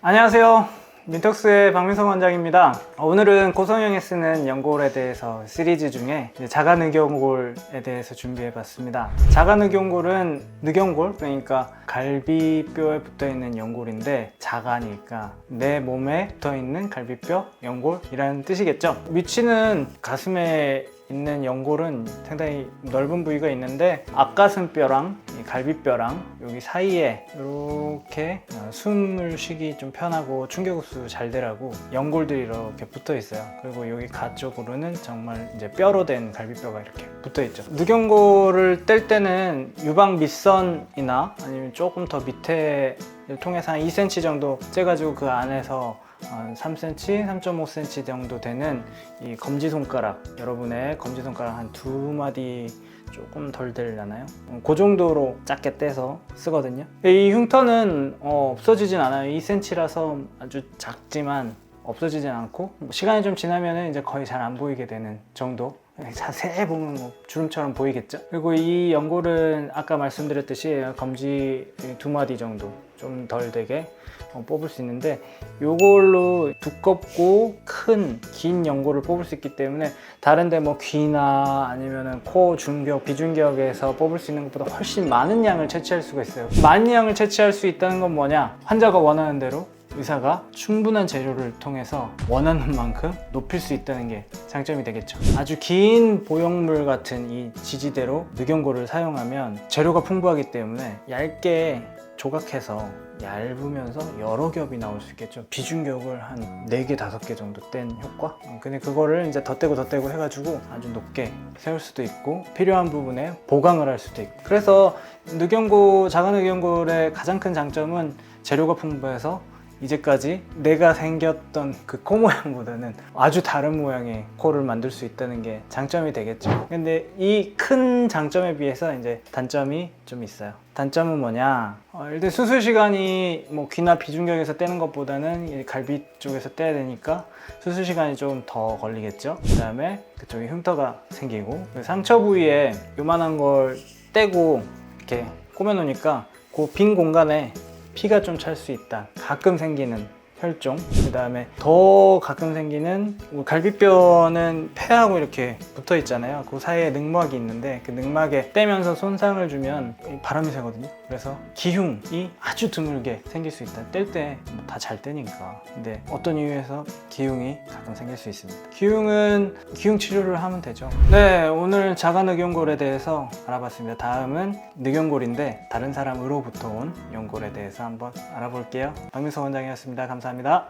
안녕하세요. 민턱스의 박민성 원장입니다. 어, 오늘은 고성형에 쓰는 연골에 대해서 시리즈 중에 자가늑연골에 대해서 준비해봤습니다. 자가늑연골은 늑연골 그러니까 갈비뼈에 붙어있는 연골인데 자가니까 내 몸에 붙어있는 갈비뼈 연골이라는 뜻이겠죠. 위치는 가슴에 있는 연골은 상당히 넓은 부위가 있는데 앞가슴뼈랑 이 갈비뼈랑 여기 사이에 이렇게 어, 숨을 쉬기 좀 편하고 충격 흡수 잘 되라고 연골들이 이렇게 붙어 있어요. 그리고 여기 가 쪽으로는 정말 이제 뼈로 된 갈비뼈가 이렇게 붙어 있죠. 늑연골을 뗄 때는 유방 밑선이나 아니면 조금 더 밑에 통해서 한 2cm 정도 째가지고 그 안에서 한 3cm, 3.5cm 정도 되는 이 검지손가락 여러분의 검지손가락 한 두 마디 조금 덜 되려나요? 어, 그 정도로 작게 떼서 쓰거든요. 이 흉터는 어, 없어지진 않아요. 2cm라서 아주 작지만 없어지진 않고 뭐 시간이 좀 지나면 이제 거의 잘 안 보이게 되는 정도. 자세히 보면 뭐 주름처럼 보이겠죠? 그리고 이 연골은 아까 말씀드렸듯이 검지 두 마디 정도 좀 덜 되게 어, 뽑을 수 있는데 이걸로 두껍고 큰 긴 연골을 뽑을 수 있기 때문에 다른데 뭐 귀나 아니면은 코 중격, 비중격에서 뽑을 수 있는 것보다 훨씬 많은 양을 채취할 수가 있어요. 많은 양을 채취할 수 있다는 건 뭐냐? 환자가 원하는 대로 의사가 충분한 재료를 통해서 원하는 만큼 높일 수 있다는 게 장점이 되겠죠. 아주 긴 보형물 같은 이 지지대로 늑연골을 사용하면 재료가 풍부하기 때문에 얇게 조각해서 얇으면서 여러 겹이 나올 수 있겠죠. 비중격을 한 4개, 5개 정도 뗀 효과? 어, 근데 그거를 이제 덧대고 덧대고 해가지고 아주 높게 세울 수도 있고 필요한 부분에 보강을 할 수도 있고 그래서 늑연골, 자가늑연골의 가장 큰 장점은 재료가 풍부해서 이제까지 내가 생겼던 그 코 모양보다는 아주 다른 모양의 코를 만들 수 있다는 게 장점이 되겠죠. 근데 이 큰 장점에 비해서 이제 단점이 좀 있어요. 단점은 뭐냐? 어, 일단 수술 시간이 뭐 귀나 비중격에서 떼는 것보다는 이 갈비 쪽에서 떼야 되니까 수술 시간이 좀 더 걸리겠죠. 그다음에 그쪽에 흉터가 생기고 그 상처 부위에 요만한 걸 떼고 이렇게 꾸며 놓으니까 그 빈 공간에 피가 좀 찰 수 있다. 가끔 생기는 혈종. 그 다음에 더 가끔 생기는 뭐 갈비뼈는 폐하고 이렇게 붙어 있잖아요. 그 사이에 늑막이 있는데 그 늑막에 떼면서 손상을 주면 이 바람이 새거든요. 그래서 기흉이 아주 드물게 생길 수 있다. 뗄 때 다 잘 떼니까. 근데 어떤 이유에서 기흉이 가끔 생길 수 있습니다. 기흉은 기흉 치료를 하면 되죠. 네, 오늘 자가늑연골에 대해서 알아봤습니다. 다음은 늑연골인데 다른 사람으로부터 온 연골에 대해서 한번 알아볼게요. 박민석 원장이었습니다. 감사합니다.